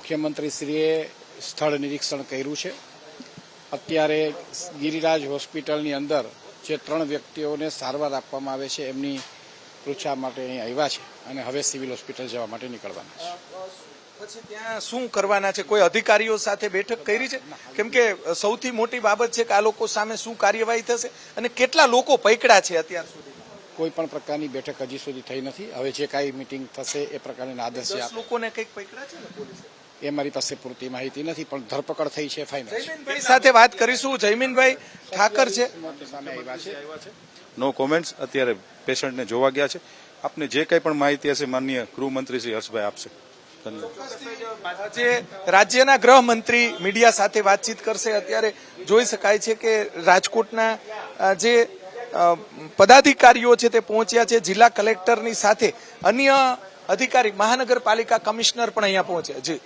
મુખ્યમંત્રીશ્રીએ સ્થળ નિરીક્ષણ કર્યું છે. અત્યારે ગિરિરાજ હોસ્પિટલની અંદર જે ત્રણ વ્યક્તિઓને સારવાર આપવામાં આવે છે એમની પૃચ્છા માટે અહીં આવ્યા છે અને હવે સિવિલ હોસ્પિટલ જવા માટે નીકળવાના છે. પછી ત્યાં શું કરવાના છે? કોઈ અધિકારીઓ સાથે બેઠક કરી છે? કેમ કે સૌથી મોટી બાબત છે કે આ લોકો સામે શું કાર્યવાહી થશે અને કેટલા લોકો પકડ્યા છે અત્યાર સુધી? કોઈ પણ પ્રકારની બેઠક હજી સુધી થઈ નથી. હવે જે કાંઈ મિટિંગ થશે એ પ્રકારના આદેશ લોકોને કંઈક પૈકડા છે ને પોલીસે? એ મારી પાસે પૂરતી માહિતી નથી પણ ધરપકડ થઈ છે ફાઇનલ સાથે વાત કરીશું. જયમીનભાઈ ઠાકર છે. સામે આવ્યા છે. નો કોમેન્ટ્સ અત્યારે પેશન્ટને જોવા ગયા છે. આપને જે કંઈ પણ માહિતી હશે માનનીય ગૃહમંત્રી શ્રી હર્ષભાઈ આપશે. ધન્યવાદ. જે રાજ્યના ગૃહમંત્રી મીડિયા સાથે વાતચીત કરશે. અત્યારે જોઈ શકાય છે કે રાજકોટના જે પદાધિકારીઓ છે તે પહોંચ્યા છે. જિલ્લા કલેક્ટરની સાથે અન્ય અધિકારી મહાનગરપાલિકા કમિશનર પણ અહીંયા પહોંચ્યા જી